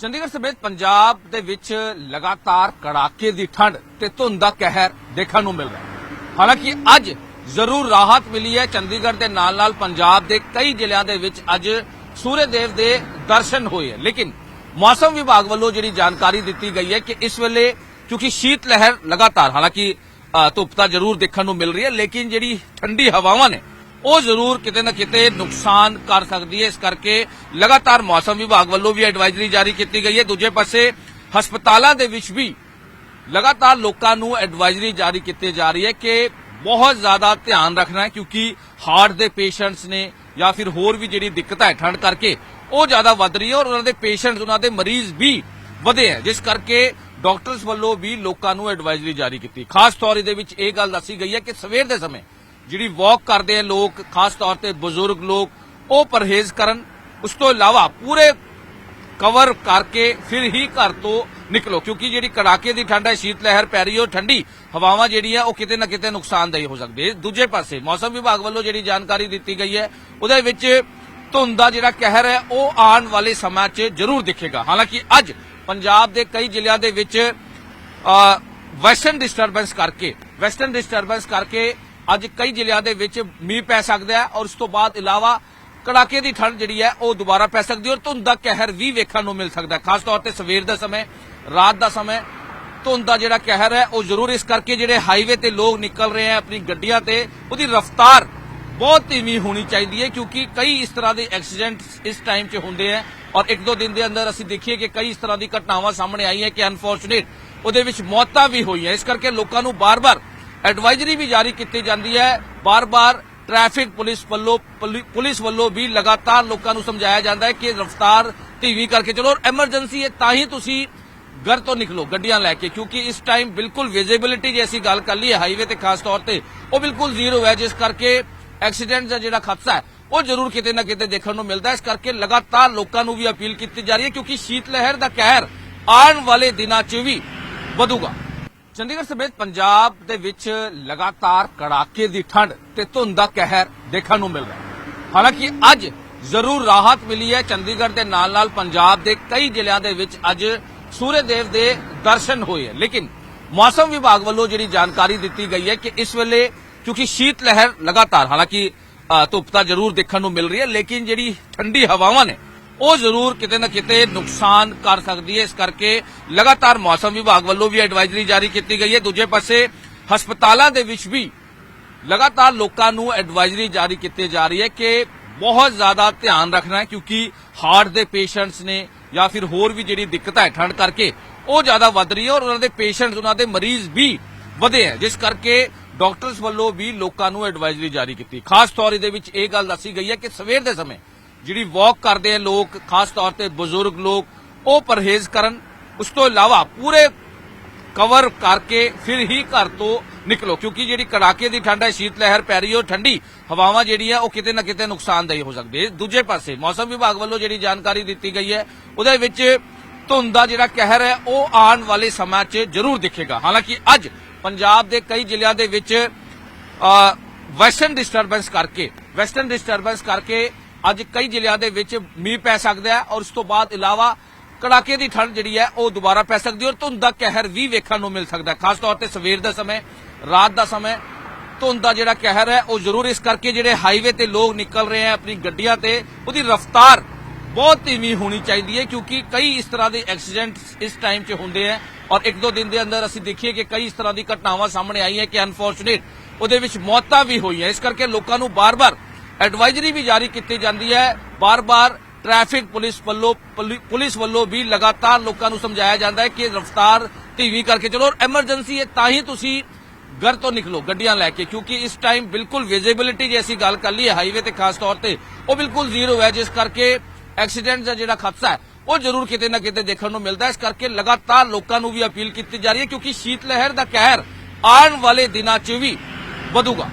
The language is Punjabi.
ਚੰਡੀਗੜ੍ਹ ਸਮੇਤ ਪੰਜਾਬ ਦੇ ਵਿੱਚ ਲਗਾਤਾਰ ਕੜਾਕੇ ਦੀ ਠੰਡ ਤੇ ਧੁੰਦ ਦਾ ਕਹਿਰ ਦੇਖਣ ਨੂੰ ਮਿਲ ਰਿਹਾ ਹਾਲਾਂਕਿ ਅੱਜ ਜ਼ਰੂਰ ਰਾਹਤ ਮਿਲੀ ਹੈ। ਚੰਡੀਗੜ੍ਹ ਦੇ ਨਾਲ-ਨਾਲ ਪੰਜਾਬ ਦੇ ਕਈ ਜ਼ਿਲ੍ਹਿਆਂ ਦੇ ਵਿੱਚ ਅੱਜ ਸੂਰਜ ਦੇਵ ਦੇ ਦਰਸ਼ਨ ਹੋਏ ਹੈ। ਲੇਕਿਨ ਮੌਸਮ ਵਿਭਾਗ ਵੱਲੋਂ ਜਿਹੜੀ ਜਾਣਕਾਰੀ ਦਿੱਤੀ ਗਈ ਹੈ ਕਿ ਇਸ ਵੇਲੇ ਕਿਉਂਕਿ ਸ਼ੀਤ ਲਹਿਰ ਲਗਾਤਾਰ ਹਾਲਾਂਕਿ ਅ, ਧੁੱਪ ਤਾਂ ਜ਼ਰੂਰ ਦੇਖਣ ਨੂੰ ਮਿਲ ਰਹੀ ਹੈ ਲੇਕਿਨ ਜਿਹੜੀ ਠੰਡੀ ਹਵਾਵਾਂ ਨੇ ਉਹ ਜ਼ਰੂਰ ਕਿਤੇ ਨਾ ਕਿਤੇ ਨੁਕਸਾਨ ਕਰ ਸਕਦੀ ਹੈ। ਇਸ ਕਰਕੇ ਲਗਾਤਾਰ ਮੌਸਮ ਵਿਭਾਗ ਵੱਲੋਂ ਵੀ ਐਡਵਾਈਜ਼ਰੀ ਜਾਰੀ ਕੀਤੀ ਗਈ ਹੈ। ਦੂਜੇ ਪਾਸੇ ਹਸਪਤਾਲਾਂ ਦੇ ਵਿੱਚ ਵੀ ਲਗਾਤਾਰ ਲੋਕਾਂ ਨੂੰ ਐਡਵਾਈਜ਼ਰੀ ਜਾਰੀ ਕੀਤੀ ਜਾ ਰਹੀ ਹੈ ਕਿ ਬਹੁਤ ਜ਼ਿਆਦਾ ਧਿਆਨ ਰੱਖਣਾ ਹੈ ਕਿਉਂਕਿ ਹਾਰਟ ਦੇ ਪੇਸ਼ੈਂਟਸ ਨੇ ਜਾਂ ਫਿਰ ਹੋਰ ਵੀ ਜਿਹੜੀ ਦਿੱਕਤ ਹੈ ਠੰਡ ਕਰਕੇ ਉਹ ਜ਼ਿਆਦਾ ਵੱਧ ਰਹੀ ਹੈ ਔਰ ਉਹਨਾਂ ਦੇ ਪੇਸ਼ੈਂਟਸ, ਉਹਨਾਂ ਦੇ ਮਰੀਜ਼ ਵੀ ਵਧੇ ਹੈ। ਜਿਸ ਕਰਕੇ ਡਾਕਟਰਸ ਵੱਲੋਂ ਵੀ ਲੋਕਾਂ ਨੂੰ ਐਡਵਾਈਜ਼ਰੀ ਜਾਰੀ ਕੀਤੀ। ਖਾਸ ਤੌਰ ਇਹਦੇ ਵਿੱਚ ਇਹ ਗੱਲ ਦੱਸੀ ਗਈ ਹੈ ਕਿ ਸਵੇਰ ਦੇ ਸਮੇਂ ਜਿਹੜੀ ਵਾਕ ਕਰਦੇ ਆ ਲੋਕ, ਖਾਸ ਤੌਰ ਤੇ ਬਜ਼ੁਰਗ ਲੋਕ, ਉਹ ਪਰਹੇਜ਼ ਕਰਨ। ਉਸ ਤੋਂ ਇਲਾਵਾ ਪੂਰੇ ਕਵਰ ਕਰਕੇ ਫਿਰ ਹੀ ਘਰ ਤੋਂ ਨਿਕਲੋ, ਕਿਉਂਕਿ ਜਿਹੜੀ ਕੜਾਕੇ ਦੀ ਠੰਡ ਹੈ ਸ਼ੀਤ ਲਹਿਰ ਪੈ ਰਹੀ ਹੈ ਠੰਡੀ ਹਵਾਵਾਂ ਜਿਹੜੀਆਂ, ਉਹ ਕਿਤੇ ਨਾ ਕਿਤੇ ਨੁਕਸਾਨਦਾਈ ਹੋ ਸਕਦੀ ਹੈ। ਦੂਜੇ ਪਾਸੇ ਮੌਸਮ ਵਿਭਾਗ ਵੱਲੋਂ ਜਿਹੜੀ ਜਾਣਕਾਰੀ ਦਿੱਤੀ ਗਈ ਹੈ, ਉਹਦੇ ਵਿੱਚ ਧੁੰਦ ਦਾ ਜਿਹੜਾ ਕਹਿਰ ਹੈ, ਉਹ ਆਉਣ ਵਾਲੇ ਸਮਾਂ 'ਚ ਜ਼ਰੂਰ ਦਿਖੇਗਾ। ਹਾਲਾਂਕਿ ਅੱਜ ਪੰਜਾਬ ਦੇ ਕਈ ਜ਼ਿਲ੍ਹਿਆਂ ਦੇ ਵਿੱਚ ਵੈਸਟਰਨ ਡਿਸਟਰਬੈਂਸ ਕਰਕੇ ਵੈਸਟਰਨ ਡਿਸਟਰਬੈਂਸ ਕਰਕੇ ਅੱਜ ਕਈ ਜ਼ਿਲ੍ਹਿਆਂ ਦੇ ਵਿੱਚ ਮੀਂਹ ਪੈ ਸਕਦਾ ਹੈ ਔਰ ਉਸ ਤੋਂ ਬਾਅਦ ਇਲਾਵਾ ਕੜਾਕੇ ਦੀ ਠੰਡ ਜਿਹੜੀ ਹੈ ਉਹ ਦੁਬਾਰਾ ਪੈ ਸਕਦੀ ਹੈ ਔਰ ਧੁੰਦ ਦਾ ਕਹਿਰ ਵੀ ਵੇਖਣ ਨੂੰ ਮਿਲ ਸਕਦਾ ਹੈ। ਖਾਸ ਤੌਰ ਤੇ ਸਵੇਰ ਦਾ ਸਮੇਂ, ਰਾਤ ਦਾ ਸਮੇਂ ਧੁੰਦ ਦਾ ਜਿਹੜਾ ਕਹਿਰ ਹੈ ਉਹ ਜ਼ਰੂਰ ਇਸ ਕਰਕੇ ਜਿਹੜੇ ਹਾਈਵੇ ਤੇ ਲੋਕ ਨਿਕਲ ਰਹੇ ਆ ਆਪਣੀ ਗੱਡੀਆਂ ਤੇ, ਉਹਦੀ ਰਫ਼ਤਾਰ ਬਹੁਤ ਧੀਮੀ ਹੋਣੀ ਚਾਹੀਦੀ ਹੈ ਕਿਉਂਕਿ ਕਈ ਇਸ ਤਰ੍ਹਾਂ ਦੇ ਐਕਸੀਡੈਂਟ ਇਸ ਟਾਈਮ 'ਚ ਹੁੰਦੇ ਆ ਔਰ ਇੱਕ ਦੋ ਦਿਨ ਦੇ ਅੰਦਰ ਅਸੀਂ ਦੇਖੀਏ ਕਿ ਕਈ ਇਸ ਤਰ੍ਹਾਂ ਦੀ ਘਟਨਾਵਾਂ ਸਾਹਮਣੇ ਆਈਆਂ ਕਿ ਅਨਫੋਰਚੂਨੇਟ ਉਹਦੇ ਵਿੱਚ ਮੌਤਾਂ ਵੀ ਹੋਈਆਂ। ਇਸ ਕਰਕੇ ਲੋਕਾਂ ਨੂੰ ਬਾਰ-ਬਾਰ ਐਡਵਾਈਜ਼ਰੀ ਵੀ ਜਾਰੀ ਕੀਤੀ ਜਾਂਦੀ ਹੈ। ਬਾਰ-ਬਾਰ ਟ੍ਰੈਫਿਕ ਪੁਲਿਸ ਵੱਲੋਂ ਪੁਲਿਸ ਵੱਲੋਂ ਵੀ ਲਗਾਤਾਰ ਲੋਕਾਂ ਨੂੰ ਸਮਝਾਇਆ ਜਾਂਦਾ ਹੈ ਕਿ ਰਫ਼ਤਾਰ ਧੀਮੀ ਕਰਕੇ ਚਲੋ ਔਰ ਐਮਰਜੈਂਸੀ ਹੈ, ਤਾਂ ਹੀ ਤੁਸੀਂ ਘਰ ਤੋਂ ਨਿਕਲੋ, ਗੱਡੀਆਂ ਲੈ ਕੇ, ਕਿਉਂਕਿ ਇਸ ਟਾਈਮ ਬਿਲਕੁਲ ਵਿਜ਼ਿਬਿਲਿਟੀ ਜੇ ਅਸੀਂ ਗੱਲ ਕਰ ਲਈਏ ਹਾਈਵੇ ਤੇ ਖਾਸ ਤੌਰ ਤੇ, ਉਹ ਬਿਲਕੁਲ ਜ਼ੀਰੋ ਹੈ, ਜਿਸ ਕਰਕੇ ਐਕਸੀਡੈਂਟ ਦਾ ਜਿਹੜਾ ਖਤਰਾ ਹੈ, ਉਹ ਜ਼ਰੂਰ ਕਿਤੇ ਨਾ ਕਿਤੇ ਦੇਖਣ ਨੂੰ ਮਿਲਦਾ ਹੈ। ਇਸ ਕਰਕੇ ਲਗਾਤਾਰ ਲੋਕਾਂ ਨੂੰ ਵੀ ਅਪੀਲ ਕੀਤੀ ਜਾ ਰਹੀ ਹੈ, ਕਿਉਂਕਿ ਸ਼ੀਤ ਲਹਿਰ ਦਾ ਕਹਿਰ ਆਉਣ ਵਾਲੇ ਦਿਨਾਂ 'ਚ ਵੀ ਵਧੂਗਾ। ਚੰਡੀਗੜ੍ਹ ਸਮੇਤ ਪੰਜਾਬ ਦੇ ਵਿੱਚ ਲਗਾਤਾਰ ਕੜਾਕੇ ਦੀ ਠੰਡ ਤੇ ਧੁੰਦ ਦਾ ਕਹਿਰ ਦੇਖਣ ਨੂੰ ਮਿਲ ਰਿਹਾ ਹੈ। ਹਾਲਾਂਕਿ ਅੱਜ ਜ਼ਰੂਰ ਰਾਹਤ ਮਿਲੀ ਹੈ। ਚੰਡੀਗੜ੍ਹ ਦੇ ਨਾਲ-ਨਾਲ ਪੰਜਾਬ ਦੇ ਕਈ ਜ਼ਿਲ੍ਹਿਆਂ ਦੇ ਵਿੱਚ ਅੱਜ ਸੂਰਜ ਦੇਵ ਦੇ ਦਰਸ਼ਨ ਹੋਏ ਹੈ। ਲੇਕਿਨ ਮੌਸਮ ਵਿਭਾਗ ਵੱਲੋਂ ਜਿਹੜੀ ਜਾਣਕਾਰੀ ਦਿੱਤੀ ਗਈ ਹੈ ਕਿ ਇਸ ਵੇਲੇ ਕਿਉਂਕਿ ਸ਼ੀਤ ਲਹਿਰ ਲਗਾਤਾਰ ਹਾਲਾਂਕਿ ਧੁੱਪ ਤਾਂ ਜ਼ਰੂਰ ਦੇਖਣ ਨੂੰ ਮਿਲ ਰਹੀ ਹੈ, ਲੇਕਿਨ ਜਿਹੜੀ ਠੰਡੀ ਹਵਾਵਾਂ ਨੇ ਉਹ ਜ਼ਰੂਰ ਕਿਤੇ ਨਾ ਕਿਤੇ ਨੁਕਸਾਨ ਕਰ ਸਕਦੀ ਹੈ। ਇਸ ਕਰਕੇ ਲਗਾਤਾਰ ਮੌਸਮ ਵਿਭਾਗ ਵੱਲੋਂ ਵੀ ਐਡਵਾਈਜ਼ਰੀ ਜਾਰੀ ਕੀਤੀ ਗਈ ਹੈ। ਦੂਜੇ ਪਾਸੇ ਹਸਪਤਾਲਾਂ ਦੇ ਵਿੱਚ ਵੀ ਲਗਾਤਾਰ ਲੋਕਾਂ ਨੂੰ ਐਡਵਾਈਜ਼ਰੀ ਜਾਰੀ ਕੀਤੀ ਜਾ ਰਹੀ ਹੈ ਕਿ ਬਹੁਤ ਜ਼ਿਆਦਾ ਧਿਆਨ ਰੱਖਣਾ ਹੈ ਕਿਉਂਕਿ ਹਾਰਟ ਦੇ ਪੇਸ਼ੈਂਟਸ ਨੇ ਜਾਂ ਫਿਰ ਹੋਰ ਵੀ ਜਿਹੜੀ ਦਿੱਕਤਾਂ ਹੈ ਠੰਡ ਕਰਕੇ ਉਹ ਜ਼ਿਆਦਾ ਵੱਧ ਰਹੀ ਹੈ ਔਰ ਉਹਨਾਂ ਦੇ ਪੇਸ਼ੈਂਟਸ, ਉਹਨਾਂ ਦੇ ਮਰੀਜ਼ ਵੀ ਵਧੇ ਹੈ। ਜਿਸ ਕਰਕੇ ਡਾਕਟਰਸ ਵੱਲੋਂ ਵੀ ਲੋਕਾਂ ਨੂੰ ਐਡਵਾਈਜ਼ਰੀ ਜਾਰੀ ਕੀਤੀ। ਖਾਸ ਤੌਰ ਇਹਦੇ ਵਿੱਚ ਇਹ ਗੱਲ ਦੱਸੀ ਗਈ ਹੈ ਕਿ ਸਵੇਰ ਦੇ ਸਮੇਂ ਜਿਹੜੀ ਵਾਕ ਕਰਦੇ ਆ ਲੋਕ, ਖਾਸ ਤੌਰ ਤੇ ਬਜ਼ੁਰਗ ਲੋਕ, ਉਹ ਪਰਹੇਜ਼ ਕਰਨ। ਉਸ ਤੋਂ ਇਲਾਵਾ ਪੂਰੇ ਕਵਰ ਕਰਕੇ ਫਿਰ ਹੀ ਘਰ ਤੋਂ ਨਿਕਲੋ, ਕਿਉਂਕਿ ਜਿਹੜੀ ਕੜਾਕੇ ਦੀ ਠੰਡ ਹੈ ਸ਼ੀਤ ਲਹਿਰ ਪੈ ਰਹੀ ਹੈ ਠੰਡੀ ਹਵਾਵਾਂ ਜਿਹੜੀਆਂ, ਉਹ ਕਿਤੇ ਨਾ ਕਿਤੇ ਨੁਕਸਾਨਦਾਈ ਹੋ ਸਕਦੀ। ਹੈ ਦੂਜੇ ਪਾਸੇ ਮੌਸਮ ਵਿਭਾਗ ਵੱਲੋਂ ਜਿਹੜੀ ਜਾਣਕਾਰੀ ਦਿੱਤੀ ਗਈ ਹੈ, ਉਹਦੇ ਵਿੱਚ ਧੁੰਦ ਦਾ ਜਿਹੜਾ ਕਹਿਰ ਹੈ, ਉਹ ਆਉਣ ਵਾਲੇ ਸਮਾਂ 'ਚ ਜ਼ਰੂਰ ਦਿਖੇਗਾ। ਹਾਲਾਂਕਿ ਅੱਜ ਪੰਜਾਬ ਦੇ ਕਈ ਜ਼ਿਲ੍ਹਿਆਂ ਦੇ ਵਿੱਚ ਵੈਸਟਰਨ ਡਿਸਟਰਬੈਂਸ ਕਰਕੇ ਵੈਸਟਰਨ ਡਿਸਟਰਬੈਂਸ ਕਰਕੇ ਅੱਜ ਕਈ ਜ਼ਿਲ੍ਹਿਆਂ ਦੇ ਵਿੱਚ ਮੀਂਹ ਪੈ ਸਕਦਾ ਹੈ ਔਰ ਉਸ ਤੋਂ ਬਾਅਦ ਇਲਾਵਾ ਕੜਾਕੇ ਦੀ ਠੰਡ ਜਿਹੜੀ ਹੈ ਉਹ ਦੁਬਾਰਾ ਪੈ ਸਕਦੀ ਹੈ ਔਰ ਧੁੰਦ ਦਾ ਕਹਿਰ ਵੀ ਵੇਖਣ ਨੂੰ ਮਿਲ ਸਕਦਾ ਖਾਸ ਤੌਰ ਤੇ ਸਵੇਰ ਦਾ ਸਮੇਂ, ਰਾਤ ਦਾ ਸਮੇਂ, ਧੁੰਦ ਦਾ ਜਿਹੜਾ ਕਹਿਰ ਹੈ ਉਹ ਜ਼ਰੂਰ ਇਸ ਕਰਕੇ ਜਿਹੜੇ ਹਾਈਵੇ ਤੇ ਲੋਕ ਨਿਕਲ ਰਹੇ ਆ ਆਪਣੀ ਗੱਡੀਆਂ ਤੇ, ਉਹਦੀ ਰਫ਼ਤਾਰ ਬਹੁਤ ਧੀਮੀ ਹੋਣੀ ਚਾਹੀਦੀ ਹੈ ਕਿਉਂਕਿ ਕਈ ਇਸ ਤਰ੍ਹਾਂ ਦੇ ਐਕਸੀਡੈਂਟ ਇਸ ਟਾਈਮ 'ਚ ਹੁੰਦੇ ਆ ਔਰ ਇੱਕ ਦੋ ਦਿਨ ਦੇ ਅੰਦਰ ਅਸੀਂ ਦੇਖੀਏ ਕਿ ਕਈ ਇਸ ਤਰ੍ਹਾਂ ਦੀ ਘਟਨਾਵਾਂ ਸਾਹਮਣੇ ਆਈਆਂ ਕਿ ਅਨਫੋਰਚੂਨੇਟ ਉਹਦੇ ਵਿੱਚ ਮੌਤਾਂ ਵੀ ਹੋਈਆਂ। ਇਸ ਕਰਕੇ ਲੋਕਾਂ ਨੂੰ ਬਾਰ-ਬਾਰ ਐਡਵਾਈਜ਼ਰੀ ਵੀ ਜਾਰੀ ਕੀਤੀ ਜਾਂਦੀ ਹੈ। ਬਾਰ-ਬਾਰ ਟ੍ਰੈਫਿਕ ਪੁਲਿਸ ਵੱਲੋਂ ਪੁਲਿਸ ਵੱਲੋਂ ਵੀ ਲਗਾਤਾਰ ਲੋਕਾਂ ਨੂੰ ਸਮਝਾਇਆ ਜਾਂਦਾ ਹੈ ਕਿ ਰਫ਼ਤਾਰ ਧੀਮੀ ਕਰਕੇ ਚਲੋ ਔਰ ਐਮਰਜੈਂਸੀ ਹੈ, ਤਾਂ ਹੀ ਤੁਸੀਂ ਘਰ ਤੋਂ ਨਿਕਲੋ, ਗੱਡੀਆਂ ਲੈ ਕੇ, ਕਿਉਂਕਿ ਇਸ ਟਾਈਮ ਬਿਲਕੁਲ ਵਿਜ਼ਿਬਿਲਿਟੀ ਜੇ ਅਸੀਂ ਗੱਲ ਕਰ ਲਈਏ ਹਾਈਵੇ ਤੇ ਖਾਸ ਤੌਰ ਤੇ, ਉਹ ਬਿਲਕੁਲ ਜ਼ੀਰੋ ਹੈ, ਜਿਸ ਕਰਕੇ ਐਕਸੀਡੈਂਟ ਦਾ ਜਿਹੜਾ ਖਤਰਾ ਹੈ, ਉਹ ਜ਼ਰੂਰ ਕਿਤੇ ਨਾ ਕਿਤੇ ਦੇਖਣ ਨੂੰ ਮਿਲਦਾ ਇਸ ਕਰਕੇ ਲਗਾਤਾਰ ਲੋਕਾਂ ਨੂੰ ਵੀ ਅਪੀਲ ਕੀਤੀ ਜਾ ਰਹੀ ਹੈ, ਕਿਉਂਕਿ ਸ਼ੀਤ ਲਹਿਰ ਦਾ ਕਹਿਰ ਆਉਣ ਵਾਲੇ ਦਿਨਾਂ 'ਚ ਵੀ ਵਧੂਗਾ।